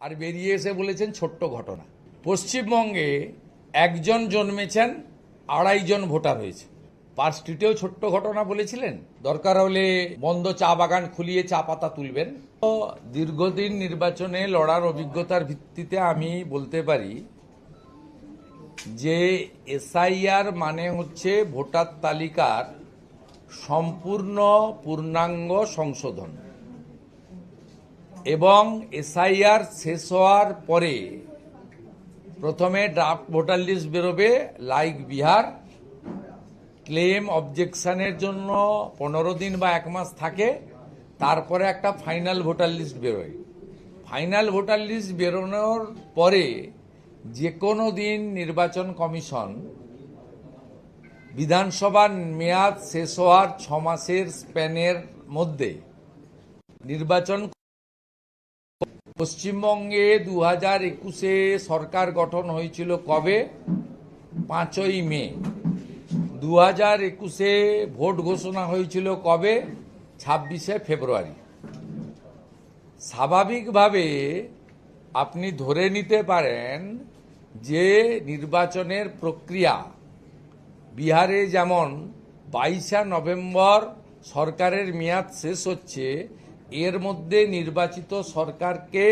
আর বেরিয়ে এসে বলেছেন ছোট্ট ঘটনা। পশ্চিমবঙ্গে একজন জন্মেছেন আড়াইজন ভোটার হয়েছে। পার্ক স্ট্রিটেও ছোট্ট ঘটনা বলেছিলেন। দরকার হলে বন্ধ চা বাগান খুলিয়ে চা পাতা তুলবেন। তো দীর্ঘদিন নির্বাচনে লড়ার অভিজ্ঞতার ভিত্তিতে আমি বলতে পারি যে, এসআইআর মানে হচ্ছে ভোটার তালিকার সম্পূর্ণ পূর্ণাঙ্গ সংশোধন। এবং এসআইআর শেষ হওয়ার পরে প্রথমে ড্রাফট ভোটার লিস্ট বেরোবে লাইক বিহার ক্লেম অবজেকশনের জন্য পনেরো দিন বা এক মাস থাকে, তারপরে একটা ফাইনাল ভোটার লিস্ট বেরোয়। ফাইনাল ভোটার লিস্ট বেরোনোর পরে যে কোনো দিন নির্বাচন কমিশন বিধানসভার মেয়াদ শেষ হওয়ার ছ মাসের স্প্যানের মধ্যে নির্বাচন পশ্চিমবঙ্গে দু হাজার একুশে সরকার গঠন হয়েছিল কবে? পাঁচই মে। দু হাজার একুশে ভোট ঘোষণা হয়েছিল কবে? ছাব্বিশে ফেব্রুয়ারি। স্বাভাবিকভাবে আপনি ধরে নিতে পারেন যে নির্বাচনের প্রক্রিয়া বিহারে যেমন বাইশা নভেম্বর সরকারের মেয়াদ শেষ হচ্ছে এর মধ্যে নির্বাচিত সরকারকে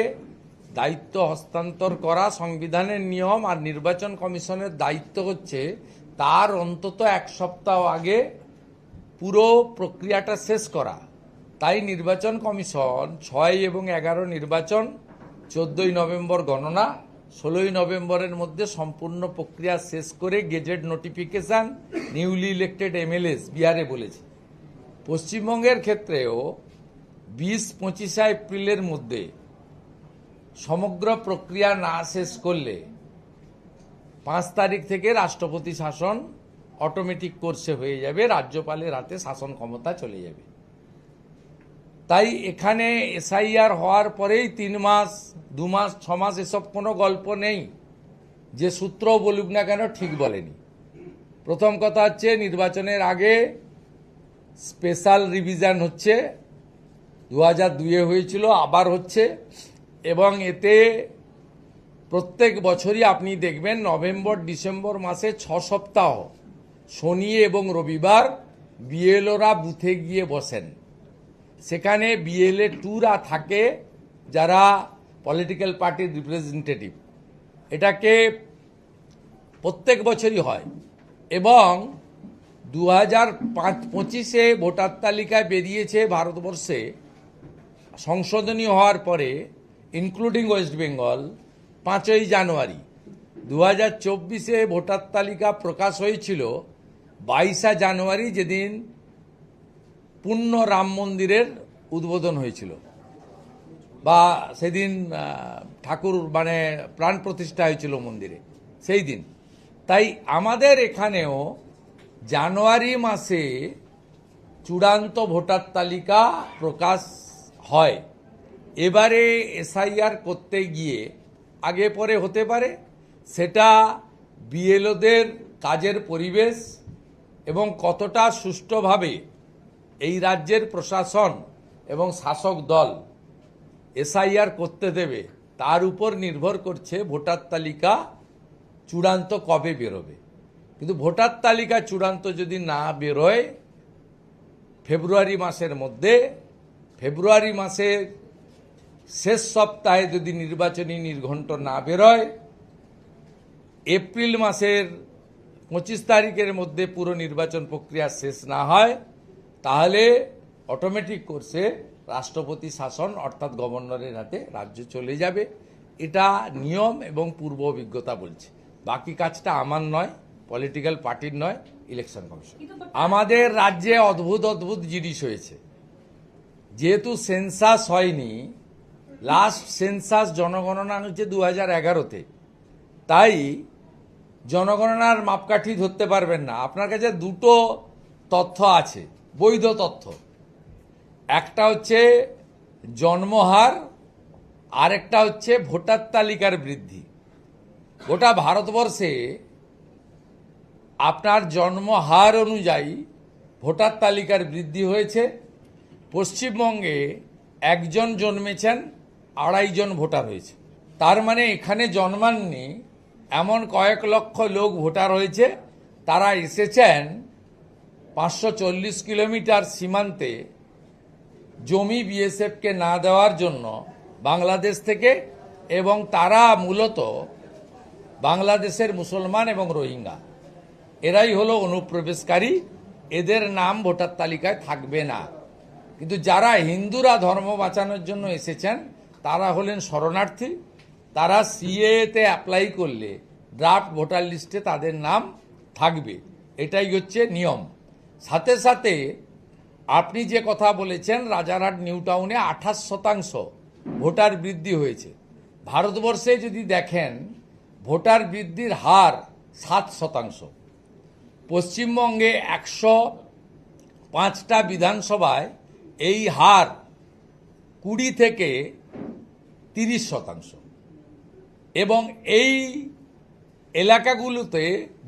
দায়িত্ব হস্তান্তর করা, সংবিধানের নিয়ম আর নির্বাচন কমিশনের দায়িত্ব হচ্ছে তার অন্তত এক সপ্তাহ আগে পুরো প্রক্রিয়াটা শেষ করা। তাই নির্বাচন কমিশন ছয় এবং এগারো নির্বাচন, চোদ্দই নভেম্বর গণনা, ষোলোই নভেম্বরের মধ্যে সম্পূর্ণ প্রক্রিয়া শেষ করে gazette notification, newly elected MLAs, বিহারে বলেছে। পশ্চিমবঙ্গের ক্ষেত্রেও বিশ পঁচিশে এপ্রিলের মধ্যে সমগ্র প্রক্রিয়া না শেষ করলে পাঁচ তারিখ থেকে রাষ্ট্রপতি শাসন অটোমেটিক কোর্সে হয়ে যাবে, রাজ্যপালের হাতে শাসন ক্ষমতা চলে যাবে। তাই এখানে এসআইআর হওয়ার পরেই তিন মাস, দু মাস, ছ মাস এসব কোনো গল্প নেই। যে সূত্র বলুক না কেন ঠিক বলেনি। প্রথম কথা হচ্ছে নির্বাচনের আগে স্পেশাল রিভিশন হচ্ছে। দু হাজার দুয়ে হয়েছিল, আবার হচ্ছে। এবং এতে প্রত্যেক বছরই আপনি দেখবেন নভেম্বর, ডিসেম্বর মাসে ছ সপ্তাহ, শনি এবং রবিবার বিএলওরা বুথে গিয়ে বসেন। সেখানে বিএলএ টুরা থাকে, যারা পলিটিক্যাল পার্টির রিপ্রেজেন্টেটিভ। এটাকে প্রত্যেক বছরই হয়। এবং দু হাজার পাঁচ পঁচিশে ভোটার তালিকায় বেরিয়েছে ভারতবর্ষে সংশোধনী হওয়ার পরে ইনক্লুডিং ওয়েস্ট বেঙ্গল পাঁচই জানুয়ারি দু হাজার চব্বিশে ভোটার তালিকা প্রকাশ হয়েছিল বাইশা জানুয়ারি যেদিন পূর্ণ রাম মন্দিরের উদ্বোধন হয়েছিল। বা সেদিন ঠাকুর মানে প্রাণ প্রতিষ্ঠা হয়েছিল মন্দিরে, সেই দিন। তাই আমাদের এখানেও জানুয়ারি মাসে চূড়ান্ত ভোটার তালিকা প্রকাশ হয়। এবারে এসআইআর করতে গিয়ে আগে পরে হতে পারে, সেটা বিএলওদের কাজের পরিবেশ এবং কতটা সুষ্ঠুভাবে এই রাজ্যের প্রশাসন এবং শাসক দল এসআইআর করতে দেবে, তার উপর নির্ভর করছে ভোটার তালিকা চূড়ান্ত কবে বেরোবে। কিন্তু ভোটার তালিকা চূড়ান্ত যদি না বেরোয়, ফেব্রুয়ারি মাসের মধ্যে ফেব্রুয়ারি মাসের শেষ সপ্তাহে যদি নির্বাচনী নির্ঘণ্ট না বেরোয় এপ্রিল মাসের পঁচিশ তারিখের মধ্যে পুরো নির্বাচন প্রক্রিয়া শেষ না হয় তাহলে অটোমেটিক কোর্সে রাষ্ট্রপতি শাসন অর্থাৎ গভর্নরের হাতে রাজ্য চলে যাবে। এটা নিয়ম এবং পূর্ব অভিজ্ঞতা বলছে। বাকি কাজটা আমার নয় পলিটিক্যাল পার্টির নয় ইলেকশন কমিশন আমাদের রাজ্যে অদ্ভুত অদ্ভুত জিনিস হয়েছে। যেহেতু সেন্সাস হয়নি লাস্ট সেন্সাস জনগণনা হচ্ছে দু হাজার এগারোতে। তাই জনগণনার মাপকাঠি ধরতে পারবেন না। আপনার কাছে দুটো তথ্য আছে, বৈধ তথ্য। একটা হচ্ছে জন্মহার, আরেকটা হচ্ছে ভোটার তালিকার বৃদ্ধি। গোটা ভারতবর্ষে আপনার জন্মহার অনুযায়ী ভোটার তালিকার বৃদ্ধি হয়েছে। পশ্চিমবঙ্গে একজন জন্মেছেন আড়াইজন ভোটার হয়েছে। তার মানে এখানে জন্মাননি এমন কয়েক লক্ষ লোক ভোটার হয়েছে। তারা এসেছেন পাঁচশো চল্লিশ কিলোমিটার সীমান্তে জমি বিএসএফকে না দেওয়ার জন্য বাংলাদেশ থেকে এবং তারা মূলত বাংলাদেশের মুসলমান এবং রোহিঙ্গা। এরাই হলো অনুপ্রবেশকারী। এদের নাম ভোটার তালিকায় থাকবে না। কিন্তু যারা হিন্দুরা ধর্ম বাঁচানোর জন্য এসেছেন, তারা হলেন শরণার্থী। তারা সিএতে অ্যাপ্লাই করলে ড্রাফট ভোটার লিস্টে তাদের নাম থাকবে। এটাই হচ্ছে নিয়ম। সাথে সাথে আপনি যে কথা বলেছেন, রাজারহাট, নিউ টাউনে আঠাশ শতাংশ ভোটার বৃদ্ধি হয়েছে। ভারতবর্ষে যদি দেখেন, ভোটার বৃদ্ধির হার সাত শতাংশ। পশ্চিমবঙ্গে একশো পাঁচটা বিধানসভায় এই হার কুড়ি থেকে তিরিশ শতাংশ। এবং এই এলাকাগুলোতে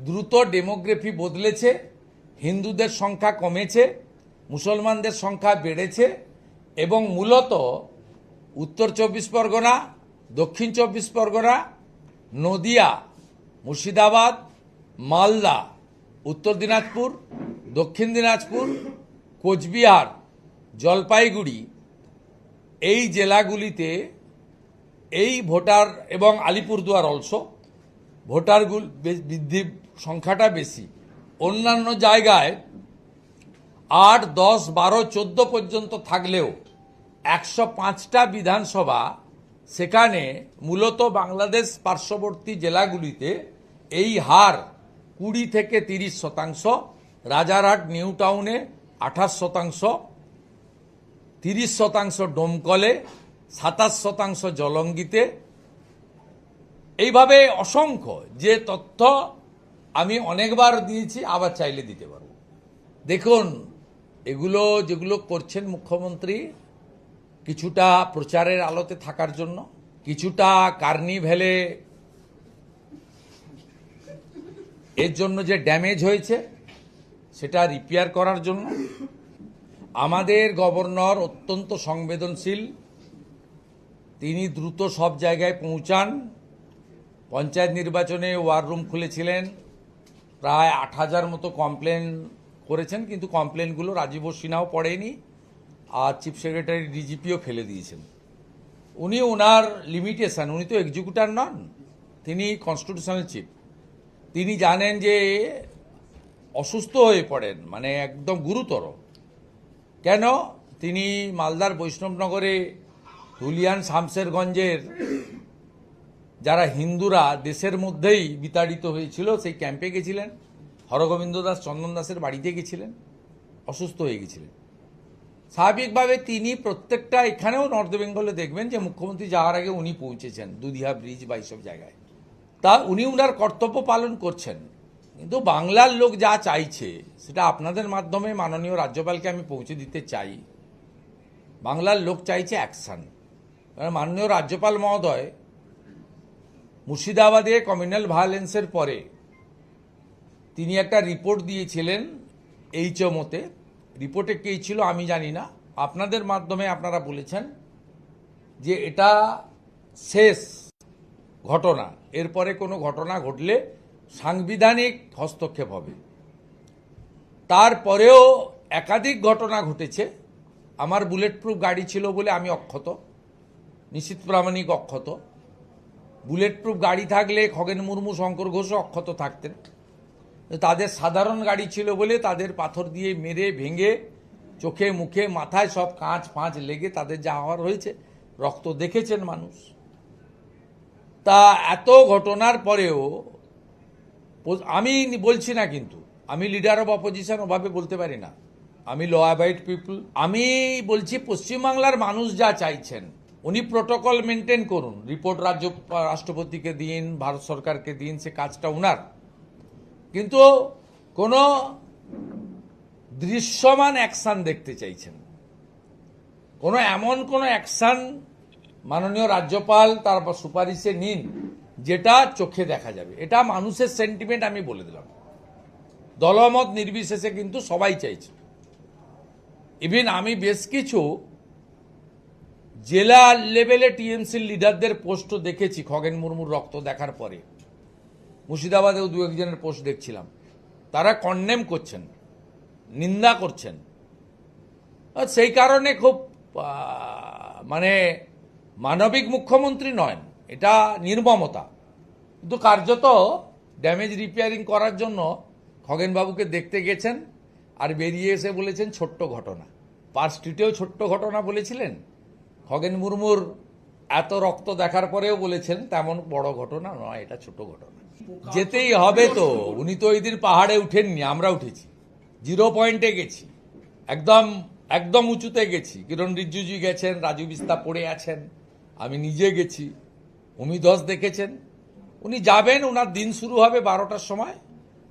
দ্রুত ডেমোগ্রাফি বদলেছে, হিন্দুদের সংখ্যা কমেছে, মুসলমানদের সংখ্যা বেড়েছে এবং মূলত উত্তর চব্বিশ পরগনা, দক্ষিণ চব্বিশ পরগনা, নদিয়া, মুর্শিদাবাদ, মালদা, উত্তর দিনাজপুর, দক্ষিণ দিনাজপুর, কোচবিহার জলপাইগুড়ি, এই জেলাগুলিতে এই ভোটার এবং আলিপুরদুয়ার অলসো ভোটারগুল বে- বৃদ্ধি, সংখ্যাটা বেশি। অন্যান্য জায়গায় আট, দশ, বারো, চোদ্দ পর্যন্ত থাকলেও একশো পাঁচটা বিধানসভা, সেখানে মূলত বাংলাদেশ পার্শ্ববর্তী জেলাগুলিতে এই হার কুড়ি থেকে তিরিশ শতাংশ, রাজারহাট, নিউ টাউনে আঠাশ শতাংশ তিরিশ শতাংশ ডোমকলে, সাতাশ শতাংশ জলঙ্গিতে। এইভাবে অসংখ্য যে তথ্য আমি অনেকবার দিয়েছি, আবার চাইলে দিতে পারব। দেখুন, এগুলো যেগুলো করছেন মুখ্যমন্ত্রী, কিছুটা প্রচারের আলোতে থাকার জন্য, কিছুটা কার্নিভেলে, এর জন্য যে ড্যামেজ হয়েছে, সেটা রিপেয়ার করার জন্য। আমাদের গভর্নর অত্যন্ত সংবেদনশীল। তিনি দ্রুত সব জায়গায় পৌঁছান। পঞ্চায়েত নির্বাচনে ওয়ার রুম খুলেছিলেন। প্রায় আট হাজার মতো কমপ্লেন করেছেন, কিন্তু কমপ্লেনগুলো রাজীব সিনহাও পড়েনি, আর চিফ সেক্রেটারি ডিজিপিও ফেলে দিয়েছেন। উনি ওনার লিমিটেশন উনি তো এক্সিকিউটার নন, তিনি কনস্টিটিউশনাল চিফ তিনি জানেন যে অসুস্থ হয়ে পড়েন মানে একদম গুরুতর। কেন? তিনি মালদার বৈষ্ণবনগরে ধুলিয়ান শামশেরগঞ্জের যারা হিন্দুরা দেশের মধ্যেই বিতাড়িত হয়েছিল, সেই ক্যাম্পে গেছিলেন। হরগোবিন্দ দাস, চন্দন দাসের বাড়িতে গেছিলেন, অসুস্থ হয়ে গেছিলেন। স্বাভাবিকভাবে তিনি প্রত্যেকটা এখানেও নর্থ বেঙ্গলে দেখবেন যে মুখ্যমন্ত্রী যাওয়ার আগে উনি পৌঁছেছেন দুধিয়া ব্রিজ বা এইসব জায়গায়। তা উনি উনার কর্তব্য পালন করছেন। কিন্তু বাংলার লোক যা চাইছে, সেটা আপনাদের মাধ্যমে মাননীয় রাজ্যপালকে আমি পৌঁছে দিতে চাই। বাংলার লোক চাইছে অ্যাকশন। কারণ মাননীয় রাজ্যপাল মহোদয় মুর্শিদাবাদে কমিউনাল ভায়োলেন্সের পরে তিনি একটা রিপোর্ট দিয়েছিলেন এইচএমওতে রিপোর্টে কী ছিল আমি জানি না। আপনাদের মাধ্যমে আপনারা বলেছেন যে এটা শেষ ঘটনা। এরপরে কোনো ঘটনা ঘটলে সাংবিধানিক হস্তক্ষেপ হবে। তারপরেও একাধিক ঘটনা ঘটেছে। আমার বুলেট প্রুফ গাড়ি ছিল বলে আমি অক্ষত নিশ্চিত প্রামাণিক অক্ষত। বুলেট প্রুফ গাড়ি থাকলে খগেন মুর্মু, শঙ্কর ঘোষও অক্ষত থাকতেন। তাদের সাধারণ গাড়ি ছিল বলে তাদের পাথর দিয়ে মেরে, ভেঙে চোখে, মুখে, মাথায় সব কাঁচ ফাঁচ লেগে তাদের যা হওয়ার হয়েছে, রক্ত দেখেছেন মানুষ। তা এত ঘটনার পরেও আমি বলছি না কিন্তু। আমি লিডার অফ অপোজিশন ওভাবে বলতে পারি না। আমি ল অ্যাবাইড পিপল আমি বলছি পশ্চিমবাংলার মানুষ যা চাইছেন, উনি প্রোটোকল মেনটেন করুন। রিপোর্ট রাজ্য, রাষ্ট্রপতিকে দিন, ভারত সরকারকে দিন, সে কাজটা উনার। কিন্তু কোনো দৃশ্যমান অ্যাকশন দেখতে চাইছেন। কোনো এমন কোনো অ্যাকশন মাননীয় রাজ্যপাল তার সুপারিশে নিন। যেটা চোখে দেখা যাবে। এটা মানুষের সেন্টিমেন্ট আমি বলে দিলাম। দলমত নির্বিশেষে কিন্তু সবাই চাইছে। ইভিন আমি বেশ কিছু জেলা লেভেলে টিএমসির লিডারদের পোস্ট দেখেছি, খগেন মুর্মুর রক্ত দেখার পরে। মুর্শিদাবাদেও দু একজনের পোস্ট দেখছিলাম। তারা কন্ডেম করছেন, নিন্দা করছেন। সেই কারণে খুব মানে মানবিক মুখ্যমন্ত্রী নয় এটা নির্মমতা। কিন্তু কার্যত ড্যামেজ রিপেয়ারিং করার জন্য খগেনবাবুকে দেখতে গেছেন আর বেরিয়ে এসে বলেছেন ছোট্ট ঘটনা। পার স্ট্রিটেও ছোট্ট ঘটনা বলেছিলেন। খগেন মুর্মুর এত রক্ত দেখার পরেও বলেছেন তেমন বড় ঘটনা নয়, এটা ছোট ঘটনা। যেতেই হবে তো, উনি তো ওই দিন পাহাড়ে উঠেননি, আমরা উঠেছি। জিরো পয়েন্টে গেছি। একদম একদম উঁচুতে গেছি। কিরণ রিজিজু গেছেন, রাজু বিস্তা পড়ে আছেন, আমি নিজে গেছি। উমিদস দেখেছেন। উনি যাবেন ওনার দিন শুরু হবে বারোটার সময়,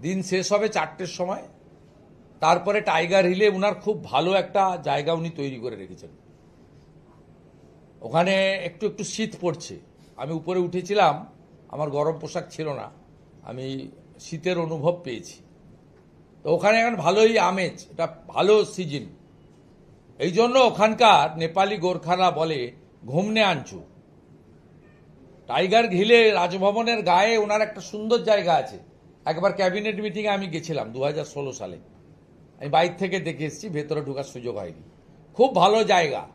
দিন শেষ হবে চারটের সময়। তারপরে টাইগার হিলে ওনার খুব ভালো একটা জায়গা উনি তৈরি করে রেখেছেন। ওখানে একটু একটু শীত পড়ছে। আমি উপরে উঠেছিলাম, আমার গরম পোশাক ছিল না। আমি শীতের অনুভব পেয়েছি। তো ওখানে এখন ভালোই আমেজ, এটা ভালো সিজন। এই জন্য ওখানকার নেপালি গোর্খারা বলে, ঘুমনে আনছু টাইগার ঘিলে রাজভবনের গায়ে ওনার একটা সুন্দর জায়গা আছে। একবার ক্যাবিনেট মিটিংয়ে আমি গেছিলাম দু হাজার ষোলো সালে। আমি বাইর থেকে দেখে এসেছি, ভেতরে ঢোকার সুযোগ হয়নি। খুব ভালো জায়গা।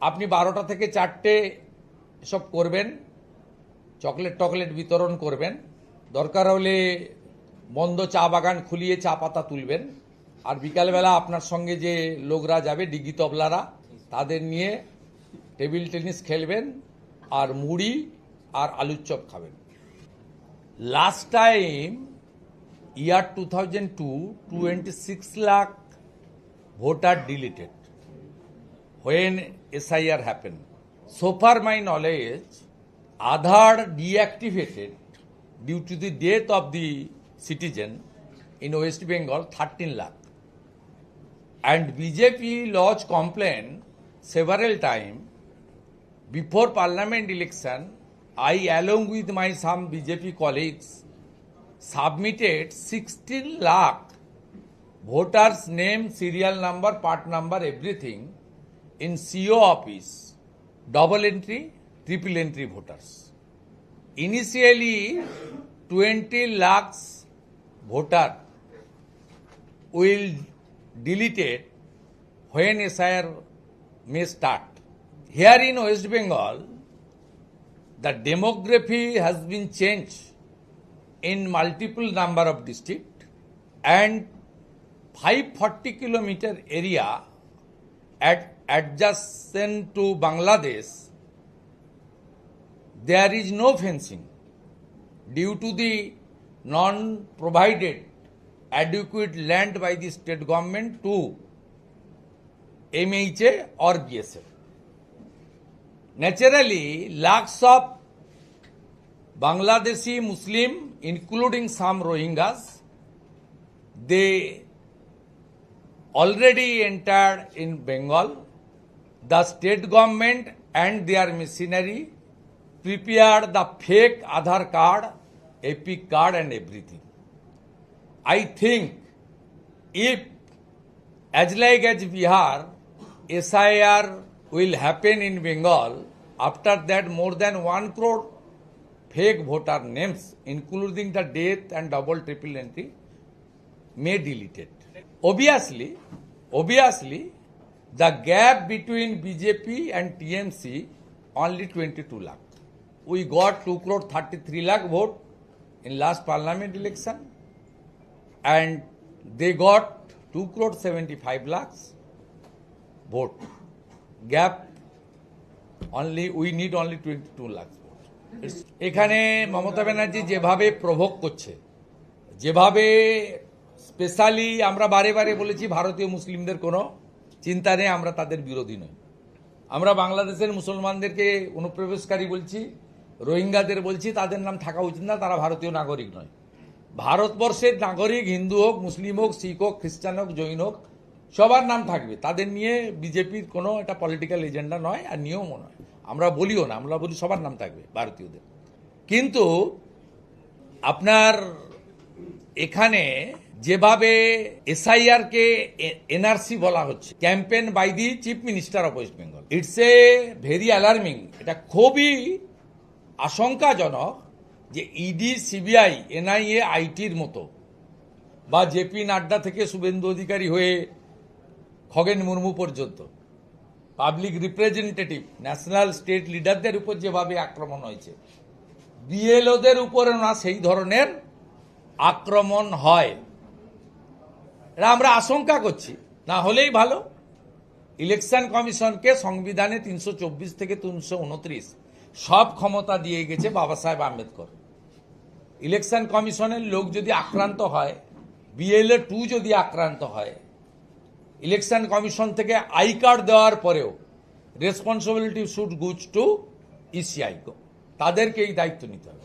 আপনি বারোটা থেকে চারটে এসব করবেন, চকলেট টকলেট বিতরণ করবেন। দরকার হলে বন্ধ চা বাগান খুলিয়ে চা পাতা তুলবেন। আর বিকালবেলা আপনার সঙ্গে যে লোকরা যাবে, ডিগি তবলারা, তাদের নিয়ে টেবিল টেনিস খেলবেন। আর মুড়ি আর আলুর চপ খাবেন। Last time year two thousand two twenty six lakh voter deleted when S I R happen so far my knowledge Aadhaar deactivated due to the death of the citizen in West Bengal thirteen lakh and BJP lodge complain several time before parliament election I along with my some BJP colleagues submitted 16 lakh voters name, serial number, part number, everything in CO office, double entry, triple entry voters. Initially, 20 lakhs voter will deleted when SIR may start. Here in West Bengal, the demography has been changed in multiple number of district and 540 kilometer area at adjacent to Bangladesh, there is no fencing due to the non-provided adequate land by the state government to MHA or BSF. Naturally, lakhs of Bangladeshi Muslim, including some Rohingyas, they already entered in Bengal. The state government and their machinery prepared the fake Aadhaar card, Epic card, and everything. I think if, as like as Bihar, SIR will happen in Bengal, after that more than 1 crore fake voter names, including the death and double triple entry, may delete it. Obviously, obviously, the gap between BJP and TMC only 22 lakh. We got 2 crore 33 lakh vote in last parliament election and they got 2 crore 75 lakhs vote. Gap only, we need only 22 lakhs এখানে মমতা ব্যানার্জি যেভাবে provoke করছে, যেভাবে specially আমরা বারে বারে বলেছি ভারতীয় মুসলিমদের কোনো চিন্তা নেই, আমরা তাদের বিরোধী নই। আমরা বাংলাদেশের মুসলমানদেরকে অনুপ্রবেশকারী বলছি, রোহিঙ্গাদের বলছি, তাদের নাম থাকা উচিত না, তারা ভারতীয় নাগরিক নয়। ভারতবর্ষের নাগরিক হিন্দু হোক, মুসলিম হোক, শিখ হোক, খ্রিস্টান হোক, জৈন হোক, সবার নাম থাকবে। তাদের নিয়ে বিজেপির কোনো এটা পলিটিক্যাল এজেন্ডা নয় আর নিয়মও নয়। আমরা বলিও না, আমরা বলি সবার নাম থাকবে ভারতীয়দের। কিন্তু আপনার এখানে যেভাবে এসআইআর কে এনআরসি বলা হচ্ছে campaign by the chief minister of West Bengal, it's a very alarming, এটা খুবই আশঙ্কাজনক যে ইডি, সিবিআই, এনআইএ, আইটির মতো, বা জেপি নাড্ডা থেকে শুভেন্দু অধিকারী হয়ে খগেন মুর্মু পর্যন্ত পাবলিক রিপ্রেজেন্টেটিভ, ন্যাশনাল স্টেট লিডারদের উপর যেভাবে আক্রমণ হয়েছে। বিএলওদের উপরে না সেই ধরনের আক্রমণ হয়। এটা আমরা আশঙ্কা করছি। না হলেই ভালো। ইলেকশন কমিশনকে সংবিধানে তিনশো চব্বিশ থেকে তিনশো উনত্রিশ সব ক্ষমতা দিয়ে গেছে বাবা সাহেব আম্বেদকর। ইলেকশন কমিশনের লোক যদি আক্রান্ত হয় বিএলএ টু যদি আক্রান্ত হয় ইলেকশন কমিশন থেকে আই কার্ড দেওয়ার পরেও responsibility should goes to ECI তাদেরকে এই দায়িত্ব নিতে হবে।